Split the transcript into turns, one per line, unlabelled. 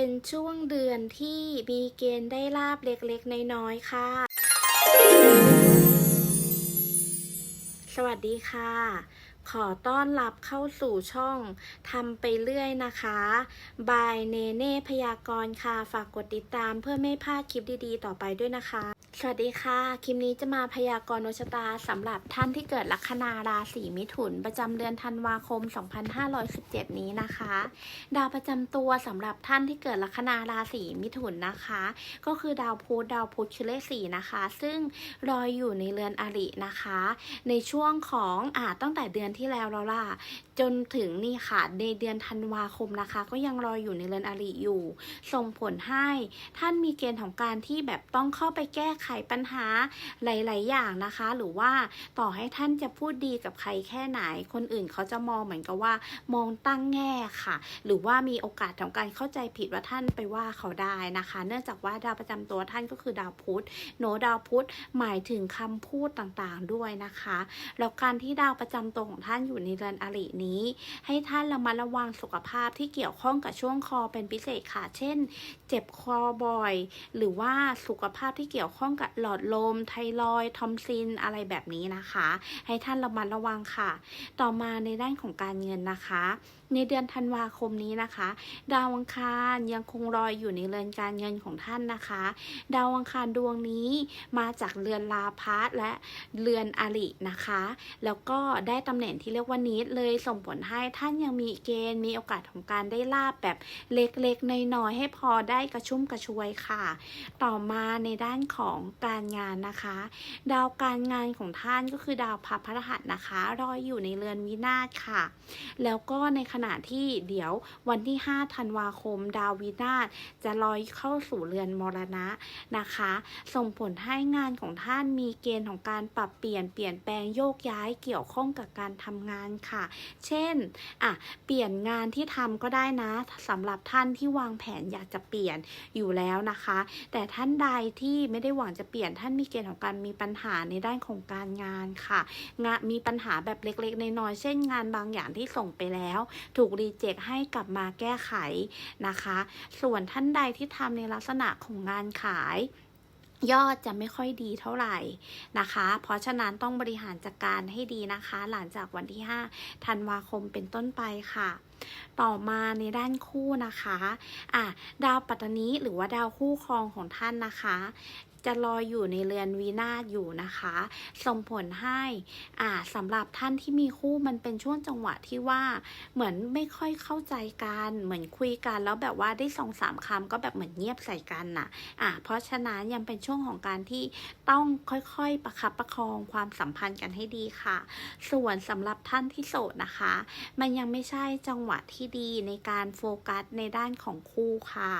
เป็นช่วงเดือนที่มีเกณฑ์ได้ลาบเล็กๆ น้อยๆ ค่ะ สวัสดีค่ะ ขอต้อนรับเข้าสู่ช่องทำไปเรื่อยนะคะบายเนเน่พยากรณ์ค่ะ ฝากกดติดตามเพื่อไม่พลาดคลิปดีๆ ต่อไปด้วยนะคะ สวัสดีค่ะ คลิปนี้จะมาพยากรณ์ดวงชะตาสำหรับท่านที่เกิดลัคนาราศีมิถุน ประจำเดือนธันวาคม 2517 นี้นะคะ ดาวประจำตัวสำหรับท่านที่เกิดลัคนาราศีมิถุนนะคะ ก็คือดาวพุธดาวพุธคือเลขสี่นะคะ ซึ่งรอยอยู่ในเรือนอรินะคะ ในช่วงของอ่าตั้งแต่เดือนที่แล้วแล้วล่ะจนถึงนี่ค่ะในเดือนธันวาคมนะคะ ก็ยังรอยอยู่ในเรือนอริอยู่ ส่งผลให้ท่านมีเกณฑ์ของการที่แบบต้องเข้าไปแก้ไขไขปัญหาหลาย ๆ อย่างนะคะ หรือว่าต่อให้ท่านจะพูดดีกับใครแค่ไหน คนอื่นเขาจะมองเหมือนกับว่า มองตั้งแง่ค่ะ หรือว่ามีโอกาสของการเข้าใจผิดว่าท่านไปว่าเขาได้นะคะ เนื่องจากว่าดาวประจำตัวท่านก็คือดาวพุธโนดาวพุธหมายถึงคำพูดต่างๆด้วยนะคะแล้วการที่ดาวประจำตัวของท่านอยู่ในเรือนอรินี้ ให้ท่านระมัดระวังสุขภาพที่เกี่ยวข้องกับช่วงคอเป็นพิเศษค่ะ เช่น เจ็บคอบ่อย หรือว่าสุขภาพที่เกี่ยวข้องกับหลอดลม ไทรอยทอมซินอะไรแบบนี้นะคะ ให้ท่านระมัดระวังค่ะ ต่อมาในด้านของการเงินนะคะ ในเดือนธันวาคมนี้นะคะ ดาวอังคารยังคงรอยอยู่ในเรือนการเงินของท่านนะคะ ดาวอังคารดวงนี้มาจากเรือนลาพัสและเรือนอรินะคะ แล้วก็ได้ตำแหน่งที่เรียกว่านิดเลยส่งผลให้ท่านยังมีเกณฑ์มีโอกาสของการได้ลาบแบบเล็กๆน้อยๆให้พอได้กระชุ่มกระชวยค่ะ ต่อมาในด้านของการงานนะคะ ดาวการงานของท่านก็คือดาวพระพฤหัสนะคะรอยอยู่ในเรือนวินาศค่ะ แล้วก็ในขณะที่เดี๋ยววันที่5ธันวาคม ดาววินาศจะลอยเข้าสู่เรือนมรณะนะคะ ส่งผลให้งานของท่านมีเกณฑ์ของการปรับเปลี่ยนเปลี่ยนแปลงโยกย้ายเกี่ยวข้องกับการทำงานค่ะ เช่นอะเปลี่ยนงานที่ทำก็ได้นะสำหรับท่านที่วางแผนอยากจะเปลี่ยนอยู่แล้วนะคะ แต่ท่านใดที่ไม่ได้หวังจะเปลี่ยนท่านมีเกณฑ์ของการมีปัญหาในด้านของการงานค่ะ งานมีปัญหาแบบเล็กๆในน้อยเช่นงานบางอย่างที่ส่งไปแล้ว ถูกรีเจ็คให้กลับมาแก้ไขนะคะ ส่วนท่านใดที่ทำในลักษณะของงานขายยอดจะไม่ค่อยดีเท่าไหร่นะคะ เพราะฉะนั้นต้องบริหารจัดการให้ดีนะคะ หลังจากวันที่ 5 ธันวาคมเป็นต้นไปค่ะ ต่อมาในด้านคู่นะคะ อะ ดาวปัตตานีหรือว่าดาวคู่ครองของท่านนะคะ จะลอยอยู่ในเรือนวีนาศอยู่นะคะ ส่งผลให้อ่าสำหรับท่านที่มีคู่มันเป็นช่วงจังหวะที่ว่าเหมือนไม่ค่อยเข้าใจกัน เหมือนคุยกันแล้วแบบว่าได้สองสามคำก็แบบเหมือนเงียบใส่กันน่ะอ่าเพราะฉะนั้นยังเป็นช่วงของการที่ต้องค่อยๆประคับประคองความสัมพันธ์กันให้ดีค่ะ ส่วนสำหรับท่านที่โสดนะคะ มันยังไม่ใช่จังหวะที่ดีในการโฟกัสในด้านของคู่ค่ะ